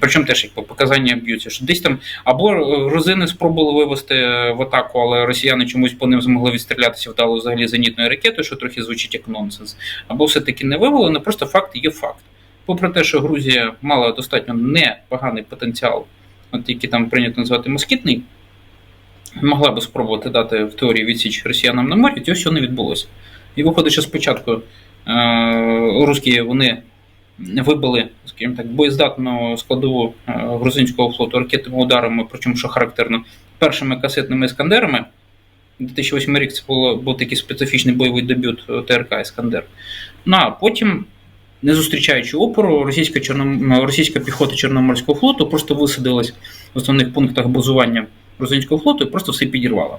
Причому теж як по показання б'ються, що десь там або е, грузини спробували вивести в атаку, але росіяни чомусь по ним змогли відстрілятися вдало взагалі зенітною ракетою, що трохи звучить як нонсенс. Або все-таки не вивели, але просто факт є факт. Попри те, що Грузія мала достатньо непоганий потенціал, от який там прийнято називати москітний, могла би спробувати дати в теорії відсіч росіянам на морі, цього всього не відбулося. І виходить, що спочатку е, русські вони вибили, скажімо так, боєздатну складову е, грузинського флоту ракетними ударами, причому що характерно, першими касетними іскандерами. 2008 рік це було, був такий специфічний бойовий дебют е, ТРК Іскандер. Ну а потім, не зустрічаючи опору, російська, чорном... російська піхота Чорноморського флоту просто висадилась в основних пунктах базування грузинського флоту і просто все підірвала.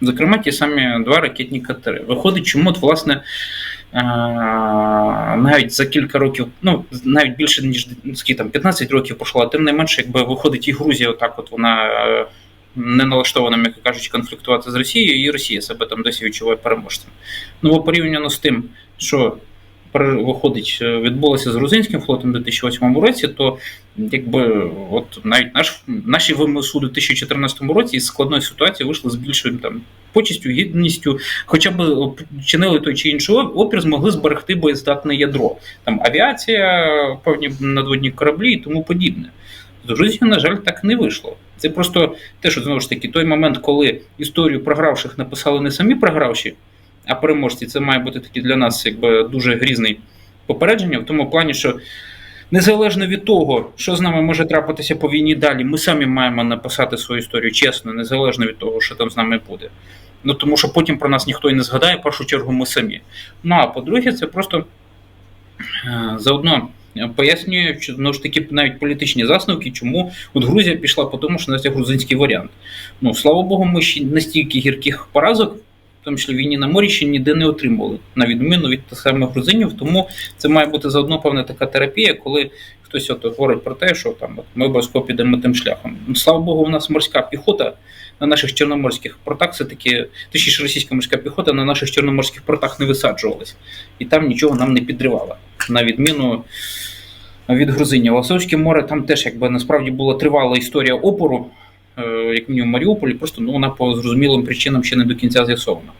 Зокрема, ті самі два ракетні катери. Виходить, чому от, власне, е, навіть за кілька років, ну навіть більше ніж скільки там 15 років пройшло, а тим не менше, якби виходить і Грузія, отак от вона е, не налаштована, м'яко кажучи, конфліктувати з Росією, і Росія себе там досі відчуває переможцем. Ну, бо порівняно з тим, що виходить, е, відбулося з грузинським флотом у 2008 році, то якби от навіть наш наші ВМСУ у 2014 році із складної ситуації вийшли з більшою там почестю, гідністю, хоча б оп- чинили той чи інший опір, змогли зберегти боєздатне ядро, там авіація, певні надводні кораблі і тому подібне. З Грузією, на жаль, так не вийшло. Це просто те, що знову ж таки той момент, коли історію програвших написали не самі програвші, а переможці. Це має бути такий для нас якби дуже грізний попередження в тому плані, що незалежно від того, що з нами може трапитися по війні далі, ми самі маємо написати свою історію чесно, незалежно від того, що там з нами буде. Ну тому що потім про нас ніхто і не згадає, в першу чергу ми самі. Ну а по-друге, це просто е, заодно пояснює, що знову ж таки навіть політичні засновки, чому от Грузія пішла по тому, що це грузинський варіант. Ну слава Богу, ми ще настільки гірких поразок, тому числі війні на морі, ще ніде не отримували, на відміну від тих самих грузинів. Тому це має бути заодно певна така терапія, коли хтось от говорить про те, що там от ми обов'язково підемо тим шляхом. Ну, слава Богу, у нас морська піхота на наших чорноморських портах все таки точніше російська морська піхота на наших чорноморських портах не висаджувалась, і там нічого нам не підривала, на відміну від грузинів. Азовське море там теж якби насправді була тривала історія опору, як мінімум Маріуполі, просто ну вона по зрозумілим причинам ще не до кінця з'ясована.